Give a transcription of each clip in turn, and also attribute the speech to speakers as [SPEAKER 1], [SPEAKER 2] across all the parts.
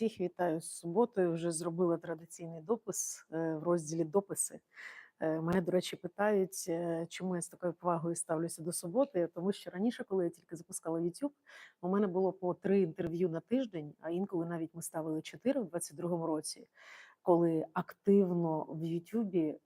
[SPEAKER 1] Всіх вітаю з суботою. Вже зробила традиційний допис е, в розділі дописи. Мене, до речі, питають, чому я з такою повагою ставлюся до суботи. Тому що раніше, коли я тільки запускала YouTube, у мене було по три інтерв'ю на тиждень, а інколи навіть ми ставили чотири в 22-му році, коли активно в YouTube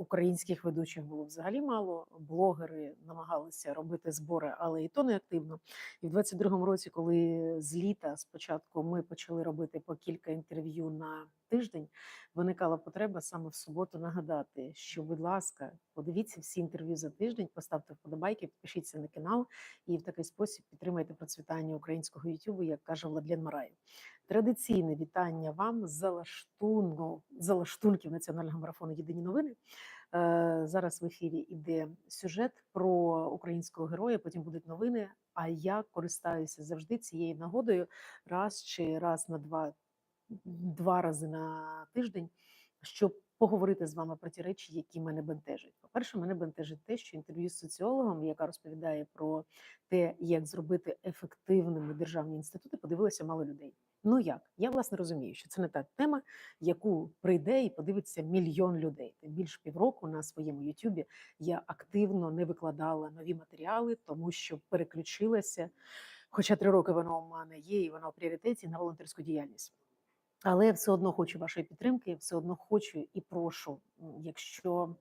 [SPEAKER 1] українських ведучих було взагалі мало. Блогери намагалися робити збори, але і то не активно. І в 22-му році, коли з літа спочатку ми почали робити по кілька інтерв'ю на тиждень, виникала потреба саме в суботу нагадати, що, будь ласка, подивіться всі інтерв'ю за тиждень, поставте вподобайки, підпишіться на канал і в такий спосіб підтримайте процвітання українського Ютубу, як каже Владлен Марай. Традиційне вітання вам з залаштуну, залаштунків національного марафону Єдині новини. Е, Зараз в ефірі іде сюжет про українського героя. Потім будуть новини. А я користаюся завжди цією нагодою раз чи раз на два, два рази на тиждень, щоб поговорити з вами про ті речі, які мене бентежать. По-перше, мене бентежить те, що інтерв'ю з соціологом, яка розповідає про те, як зробити ефективними державні інститути, подивилося мало людей. Ну як? Я власне розумію, що це не та тема, яку прийде і подивиться мільйон людей. Тим більше півроку на своєму Ютубі я активно не викладала нові матеріали, тому що переключилася. Хоча три роки воно у мене є, і воно в пріоритеті на волонтерську діяльність. Але я все одно хочу вашої підтримки, все одно хочу і прошу, якщо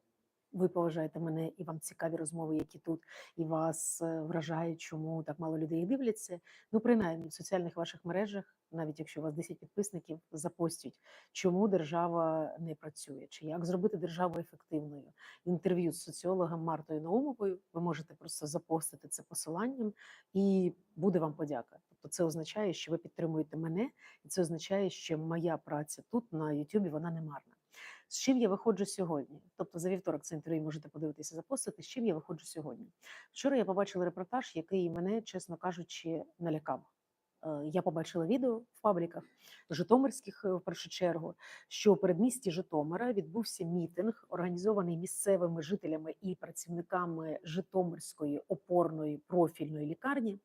[SPEAKER 1] ви поважаєте мене і вам цікаві розмови, які тут, і вас е, вражає, чому так мало людей дивляться. Ну, принаймні в соціальних ваших мережах, навіть якщо у вас 10 підписників, запостіть, чому держава не працює, чи як зробити державу ефективною. Інтерв'ю з соціологом Мартою Наумовою. Ви можете просто запостити це посиланням, і буде вам подяка. Тобто, це означає, що ви підтримуєте мене, і це означає, що моя праця тут на Ютубі вона не марна. З чим я виходжу сьогодні? Тобто за вівторок це інтерв'ю можете подивитися, запостити. З чим я виходжу сьогодні? Вчора я побачила репортаж, який мене, чесно кажучи, налякав. Е, Я побачила відео в пабліках Житомирських е, в першу чергу, що у передмісті Житомира відбувся мітинг, організований місцевими жителями і працівниками Житомирської опорної профільної лікарні,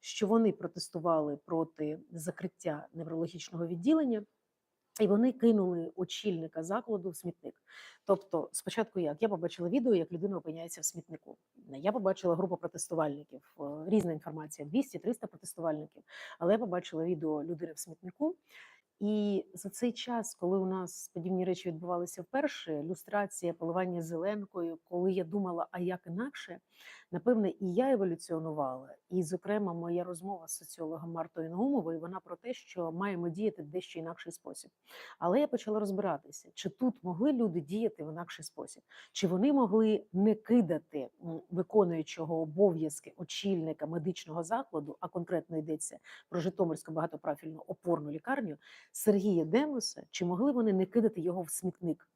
[SPEAKER 1] що вони протестували проти закриття неврологічного відділення. І вони кинули очільника закладу в смітник. Тобто, спочатку як я побачила відео, як людина опиняється в смітнику. Я побачила групу протестувальників. е, Різна інформація: 200-300 протестувальників. Але я побачила відео людини в смітнику. І за цей час, коли у нас подібні речі відбувалися вперше, люстрація, поливання зеленкою, коли я думала, а як інакше, напевне, і я еволюціонувала. І, зокрема, моя розмова з соціологом Мартою Наумовою, вона про те, що маємо діяти дещо інакший спосіб. Але я почала розбиратися, чи тут могли люди діяти в інакший спосіб, чи вони могли не кидати виконуючого обов'язки очільника медичного закладу, а конкретно йдеться про Житомирську багатопрофільну опорну лікарню Сергія Демоса, чи могли вони не кидати його в смітник?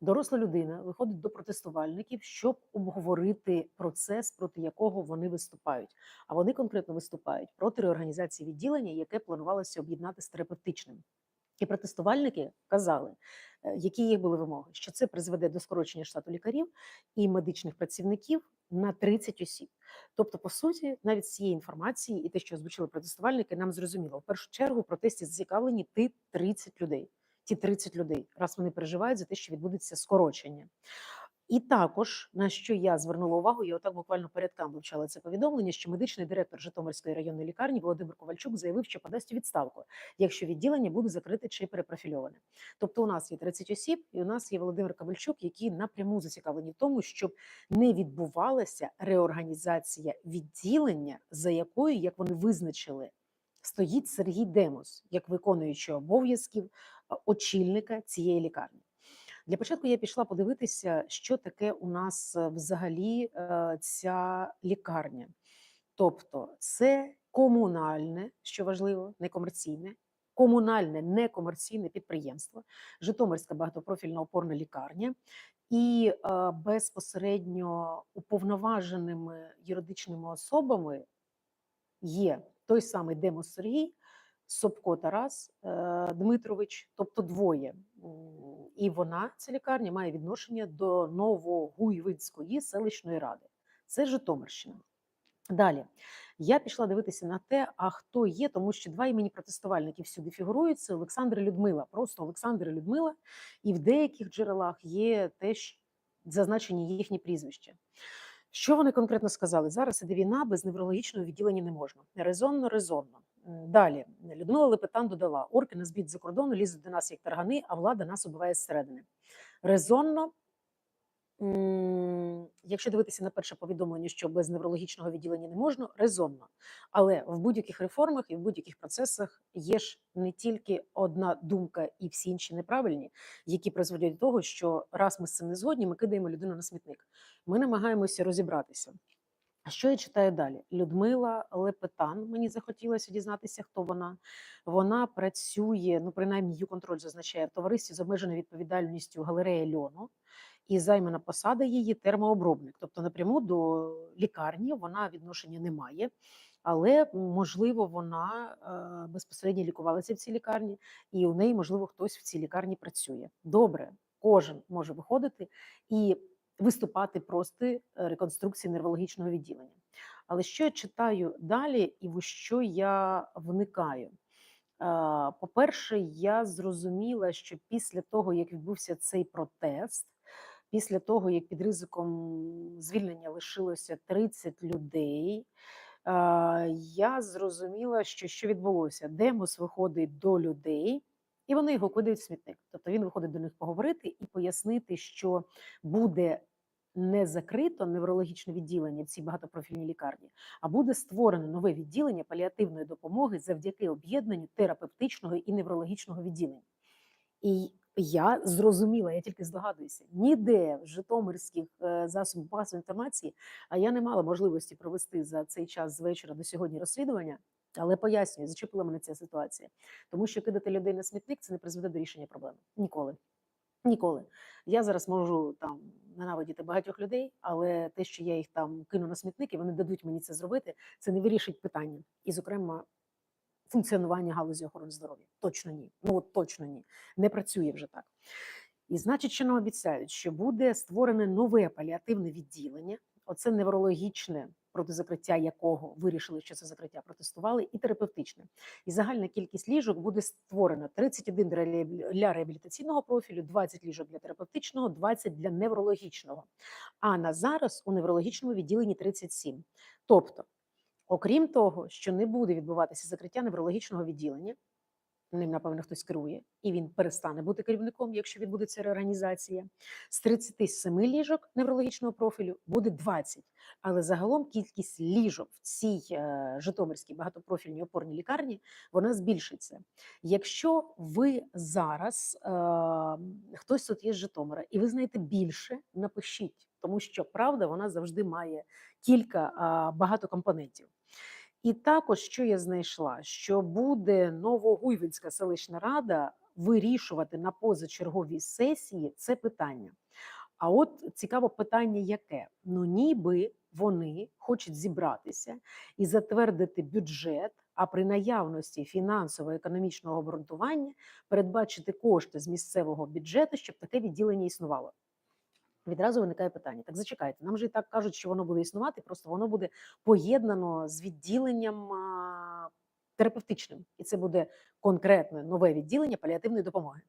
[SPEAKER 1] Доросла людина виходить до протестувальників, щоб обговорити процес, проти якого вони виступають. А вони конкретно виступають проти реорганізації відділення, яке планувалося об'єднати з терапевтичним. І протестувальники казали, е, які їх були вимоги, що це призведе до скорочення штату лікарів і медичних працівників на 30 осіб. Тобто, по суті, навіть з цієї інформації і те, що озвучили протестувальники, нам зрозуміло. В першу чергу протесті зацікавлені ті 30 людей. Ті 30 людей, раз вони переживають за те, що відбудеться скорочення. І також на що я звернула увагу, я отак буквально порядкам вивчала це повідомлення, що медичний директор Житомирської районної лікарні Володимир Ковальчук заявив, що подасть відставку, якщо відділення буде закрите чи перепрофільоване. Тобто, у нас є 30 осіб, і у нас є Володимир Ковальчук, які напряму зацікавлені в тому, щоб не відбувалася реорганізація відділення, за якою, як вони визначили, стоїть Сергій Демос, як виконуючий обов'язків очільника цієї лікарні. Для початку я пішла подивитися, що таке у нас е, взагалі е, ця лікарня. Тобто, це комунальне, що важливо, не комерційне, комунальне некомерційне підприємство, Житомирська багатопрофільна опорна лікарня, і е, безпосередньо уповноваженими юридичними особами є той самий Демос Сергій, Собко Тарас е, Дмитрович, тобто двоє. І вона, ця лікарня, має відношення до Новогуйвицької селищної ради. Це Житомирщина. Далі я пішла дивитися на те, а хто є, тому що два імені протестувальників всюди фігурують. Це Олександр і Людмила. Просто Олександр і Людмила, і в деяких джерелах є теж зазначені їхні прізвища. Що вони конкретно сказали? Зараз іде війна, без неврологічного відділення не можна. Резонно, резонно. Далі Людмила Лепетан додала: орки нас б'ють за кордону, лізуть до нас як таргани, а влада нас убиває зсередини. Резонно, Якщо дивитися на перше повідомлення, що без неврологічного відділення не можна, резонно. Але в будь-яких реформах і в будь-яких процесах є ж не тільки одна думка і всі інші неправильні, які призводять до того, що раз ми з цим не згодні, ми кидаємо людину на смітник. Ми намагаємося розібратися. А що я читаю далі? Людмила Лепетан. Мені захотілося дізнатися, хто вона. Вона працює, ну принаймні, «Юконтроль» зазначає в товаристві з обмеженою відповідальністю галерея Льону і займана посада її термообробник. Тобто напряму до лікарні вона відношення не має, але можливо вона е, безпосередньо лікувалася в цій лікарні, і у неї, можливо, хтось в цій лікарні працює. Добре, кожен може виходити і виступати проти реконструкції нервологічного відділення. Але що я читаю далі, і в що я вникаю? Е, По-перше, я зрозуміла, що після того, як відбувся цей протест, після того, як під ризиком звільнення лишилося 30 людей, е, я зрозуміла, що що відбулося. Демос виходить до людей, і вони його кидають в смітник. Тобто він виходить до них поговорити і пояснити, що буде не закрито неврологічне відділення в цій багатопрофільній лікарні, а буде створено нове відділення паліативної допомоги завдяки об'єднанню терапевтичного і неврологічного відділень. І я зрозуміла, я тільки здогадуюся, ніде в Житомирських е, засобах масової інформації, а я не мала можливості провести за цей час з вечора до сьогодні розслідування. Але пояснюю, зачепила мене ця ситуація, тому що кидати людей на смітник це не призведе до рішення проблеми. Ніколи. Ніколи. Я зараз можу там ненавидіти багатьох людей, але те, що я їх там кину на смітник, і вони дадуть мені це зробити, це не вирішить питання. І, зокрема, функціонування галузі охорони здоров'я. Точно ні. Ну от точно ні. Не працює вже так. І значить, що нам обіцяють, що буде створене нове паліативне відділення, оце неврологічне, проти закриття якого вирішили, що це закриття протестували, і терапевтичне. І загальна кількість ліжок буде створено 31 для реабілітаційного профілю, 20 ліжок для терапевтичного, 20 для неврологічного. А на зараз у неврологічному відділенні 37. Тобто Окрім того, що не буде відбуватися закриття неврологічного відділення, ним, напевно, хтось керує, і він перестане бути керівником, якщо відбудеться реорганізація. З 37 ліжок неврологічного профілю буде 20. Але загалом кількість ліжок в цій е, Житомирській багатопрофільній опорній лікарні вона збільшиться. Якщо ви зараз е, хтось тут є з Житомира, і ви знаєте більше, напишіть, тому що правда вона завжди має кілька а, багато компонентів. І також, що я знайшла, що буде Новогуйвинська селищна рада вирішувати на позачерговій сесії це питання. А от цікаво питання, яке? Ну, ніби вони хочуть зібратися і затвердити бюджет, а при наявності фінансово-економічного обґрунтування передбачити кошти з місцевого бюджету, щоб таке відділення існувало. Відразу виникає питання: так зачекайте, нам же і так кажуть, що воно буде існувати, просто воно буде поєднано з відділенням а, терапевтичним, і це буде конкретне нове відділення паліативної допомоги.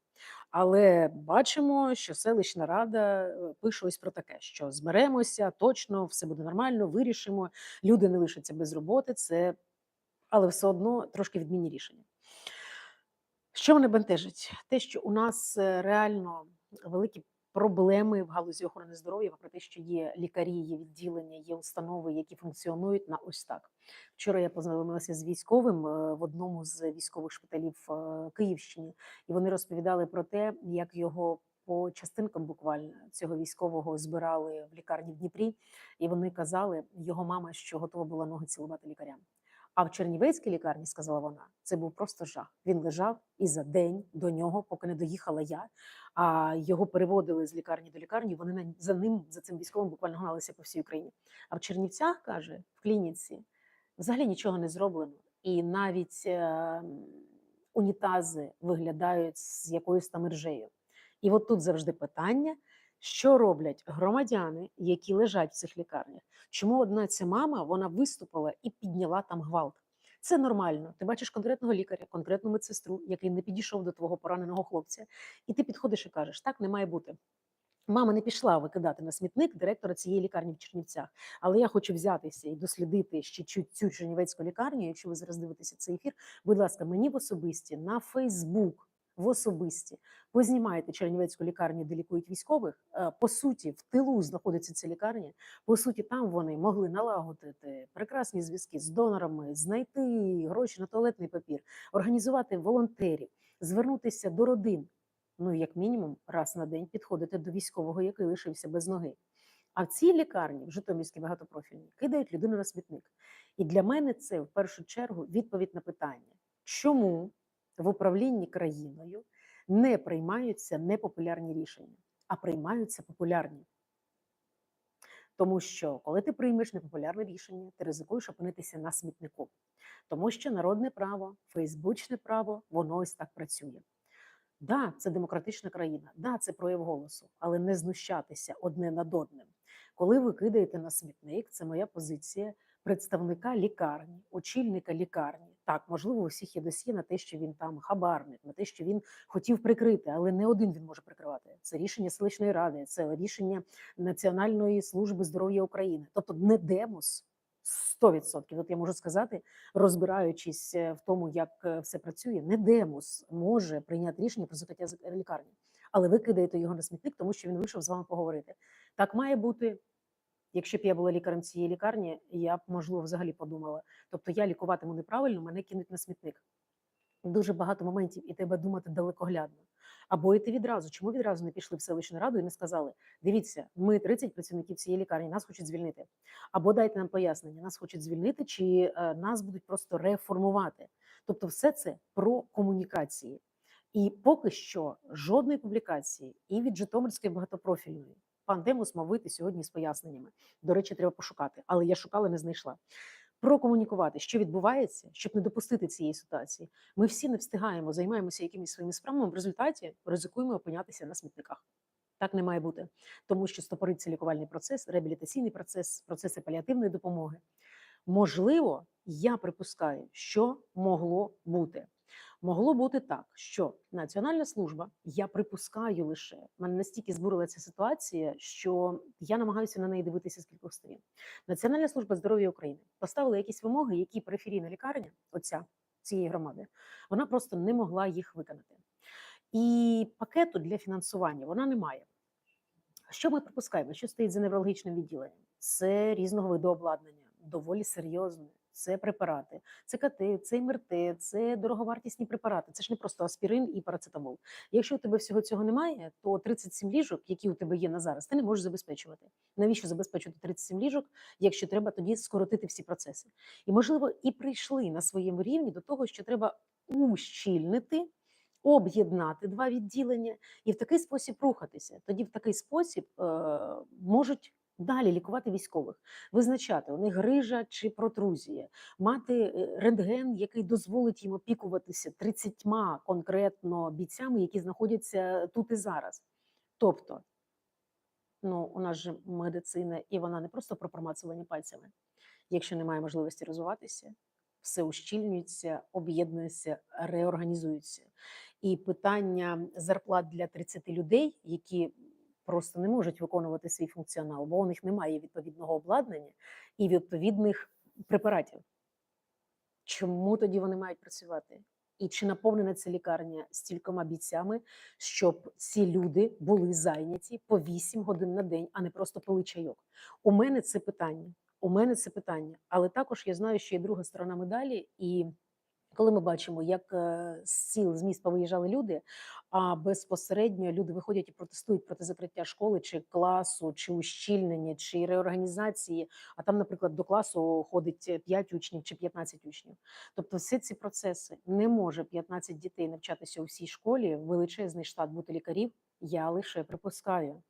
[SPEAKER 1] Але бачимо, що селищна рада е, пише ось про таке: що зберемося, точно все буде нормально, вирішимо. Люди не лишаться без роботи. Це але все одно трошки відмінні рішення. Що мене бентежить? Те, що у нас е, реально великі проблеми в галузі охорони здоров'я, попри те, що є лікарі, є відділення, є установи, які функціонують на ось так. Вчора я познайомилася з військовим е, в одному з військових шпиталів е, Київщини, і вони розповідали про те, як його. По частинкам буквально цього військового збирали в лікарні в Дніпрі, і вони казали, його мама, що готова була ноги цілувати лікарям. А в Чернівецькій лікарні, сказала вона, це був просто жах. Він лежав і за день до нього, поки не доїхала я. А його переводили з лікарні до лікарні. Вони за ним, за цим військовим, буквально гналися по всій Україні. А в Чернівцях каже, в клініці взагалі нічого не зроблено, і навіть е, унітази виглядають з якоюсь там іржею. І от тут завжди питання. Що роблять громадяни, які лежать в цих лікарнях? Чому одна ця мама вона виступила і підняла там гвалт? Це нормально. Ти бачиш конкретного лікаря, конкретну медсестру, який не підійшов до твого пораненого хлопця, і ти підходиш і кажеш: так не має бути. Мама не пішла викидати на смітник директора цієї лікарні в Чернівцях. Але я хочу взятися і дослідити ще цю, цю чернівецьку лікарню. Якщо ви зараз дивитеся цей ефір, будь ласка, мені в особисті на Фейсбук. В особисті познімайте Чернівецьку лікарню, де лікують військових. Е, По суті, в тилу знаходиться ця лікарня. По суті, там вони могли налагодити прекрасні зв'язки з донорами, знайти гроші на туалетний папір, організувати волонтерів, звернутися до родин ну як мінімум раз на день підходити до військового, який лишився без ноги. А в цій лікарні, в Житомирській багатопрофільній, кидають людину на смітник. І для мене це в першу чергу відповідь на питання, чому в управлінні країною не приймаються непопулярні рішення, а приймаються популярні. Тому що, коли ти приймеш непопулярне рішення, ти ризикуєш опинитися на смітнику. Тому що народне право, фейсбучне право, воно ось так працює. Да, це демократична країна, да, це прояв голосу, але не знущатися одне над одним. Коли ви кидаєте на смітник, це моя позиція представника лікарні, очільника лікарні. Так, можливо, у всіх є досьє на те, що він там хабарник, на те, що він хотів прикрити, але не один він може прикривати. Це рішення селищної ради, це рішення Національної служби здоров'я України, тобто не демос. 100%. От я можу сказати, розбираючись е, в тому, як е, все працює, не демос може прийняти рішення про закриття лікарні, але ви кидаєте його на смітник, тому що він вийшов з вами поговорити. Так має бути. Якщо б я була лікарем цієї лікарні, я б можливо взагалі подумала. Тобто я лікуватиму неправильно, мене кинуть на смітник. Дуже багато моментів, і треба думати далекоглядно. Або йти відразу. Чому відразу не пішли в селищну раду і не сказали: дивіться, ми 30 працівників цієї лікарні, нас хочуть звільнити. Або дайте нам пояснення, нас хочуть звільнити, чи е, нас будуть просто реформувати. Тобто, все це про комунікації. І поки що жодної публікації і від Житомирської багатопрофільної. Пан Демус мав вийти сьогодні з поясненнями. До речі, треба пошукати, але я шукала, не знайшла. Прокомунікувати, що відбувається, щоб не допустити цієї ситуації. Ми всі не встигаємо, займаємося якимись своїми справами. В результаті ризикуємо опинятися на смітниках. Так не має бути, тому що стопориться лікувальний процес, реабілітаційний процес, процеси паліативної допомоги. Можливо, я припускаю, що могло бути. Могло бути так, що Національна служба, я припускаю лише, мене настільки збурила ця ситуація, що я намагаюся на неї дивитися з кількох сторін. Національна служба здоров'я України поставила якісь вимоги, які периферійна лікарня, оця цієї громади, вона просто не могла їх виконати. І пакету для фінансування вона не має. Що ми припускаємо? Що стоїть за неврологічним відділенням? Це різного виду обладнання, доволі серйозне. Це препарати, це КТ, це МРТ, це дороговартісні препарати. Це ж не просто аспірин і парацетамол. Якщо у тебе всього цього немає, то 37 ліжок, які у тебе є на зараз, ти не можеш забезпечувати. Навіщо забезпечувати 37 ліжок, якщо треба тоді скоротити всі процеси? І можливо, і прийшли на своєму рівні до того, що треба ущільнити. Об'єднати два відділення і в такий спосіб рухатися. Тоді в такий спосіб е, можуть далі лікувати військових, визначати у них грижа чи протрузія, мати е, рентген, який дозволить їм опікуватися 30 конкретно бійцями, які знаходяться тут і зараз. Тобто, ну у нас же медицина, і вона не просто про промацування пальцями. Якщо немає можливості розвиватися, все ущільнюється, об'єднується, реорганізується. І питання зарплат для 30 людей, які просто не можуть виконувати свій функціонал, бо у них немає відповідного обладнання і відповідних препаратів. Чому тоді вони мають працювати? І чи наповнена ця лікарня стількома бійцями, щоб ці люди були зайняті по 8 годин на день, а не просто пили чайок? У мене це питання. У мене це питання, але також я знаю, що є друга сторона медалі, і коли ми бачимо, як е, з сіл з міст повиїжджали люди, а безпосередньо люди виходять і протестують проти закриття школи чи класу, чи ущільнення, чи реорганізації. А там, наприклад, до класу ходить 5 учнів чи 15 учнів. Тобто, всі ці процеси не може 15 дітей навчатися у всій школі, величезний штат бути лікарів. Я лише припускаю.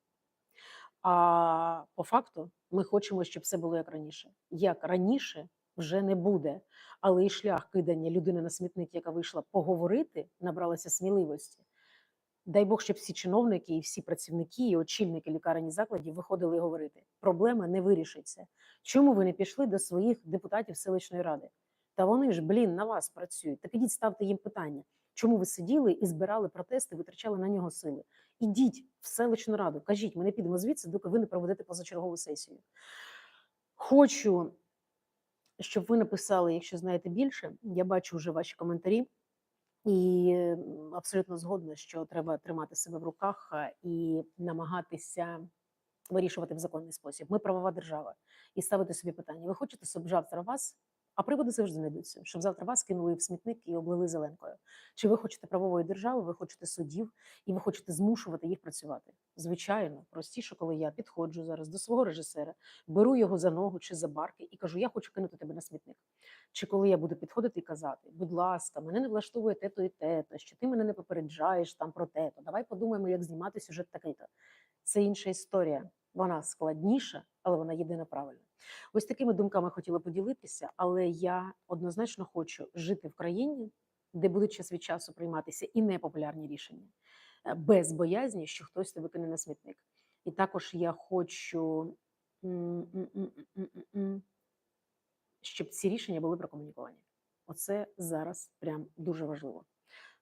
[SPEAKER 1] А по факту ми хочемо, щоб все було як раніше. Як раніше вже не буде, але і шлях кидання людини на смітник, яка вийшла поговорити, набралася сміливості. Дай Бог, щоб всі чиновники і всі працівники, і очільники лікарень і закладів виходили говорити: проблема не вирішиться. Чому ви не пішли до своїх депутатів селищної ради? Та вони ж, блін, на вас працюють. Так ідіть, ставте їм питання. Чому ви сиділи і збирали протести, витрачали на нього сили? Ідіть в селищну раду, кажіть, ми не підемо звідси, доки ви не проведете позачергову сесію. Хочу, щоб ви написали, якщо знаєте більше. Я бачу вже ваші коментарі. І абсолютно згодна, що треба тримати себе в руках і намагатися вирішувати в законний спосіб. Ми правова держава і ставити собі питання: ви хочете, щоб завтра вас, а приводи завжди знайдуться, щоб завтра вас кинули в смітник і облили зеленкою? Чи ви хочете правової держави, ви хочете судів і ви хочете змушувати їх працювати? Звичайно, простіше, коли я підходжу зараз до свого режисера, беру його за ногу чи за барки і кажу: я хочу кинути тебе на смітник. Чи коли я буду підходити і казати, будь ласка, мене не влаштовує те-то і те-то, що ти мене не попереджаєш там про те-то. Давай подумаємо, як знімати сюжет такий-то. Це інша історія. Вона складніша, але вона єдина правильна. Ось такими думками хотіла поділитися, але я однозначно хочу жити в країні, де будуть час від часу прийматися і непопулярні рішення, е, без боязні, що хтось тебе кине на смітник. І також я хочу. щоб ці рішення були прокомуніковані. Оце зараз прям дуже важливо.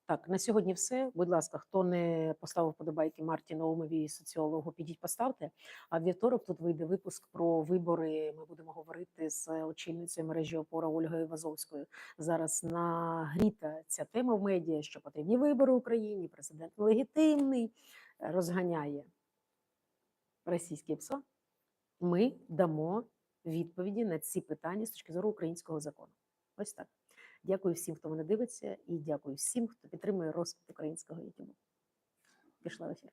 [SPEAKER 1] Так, на сьогодні все. Будь ласка, хто не поставив подобайки Марті Наумові, соціологу, підіть поставте. А вівторок тут вийде випуск про вибори. Ми будемо говорити з очільницею мережі опора Ольгою Вазовською. Зараз нагріта ця тема в медіа, що потрібні вибори в Україні. Президент нелегітимний е, розганяє російське ПСО. Ми дамо відповіді на ці питання з точки зору українського закону. Ось так. Дякую всім, хто мене дивиться, і дякую всім, хто підтримує розпит українського YouTube. Пішла в ефір.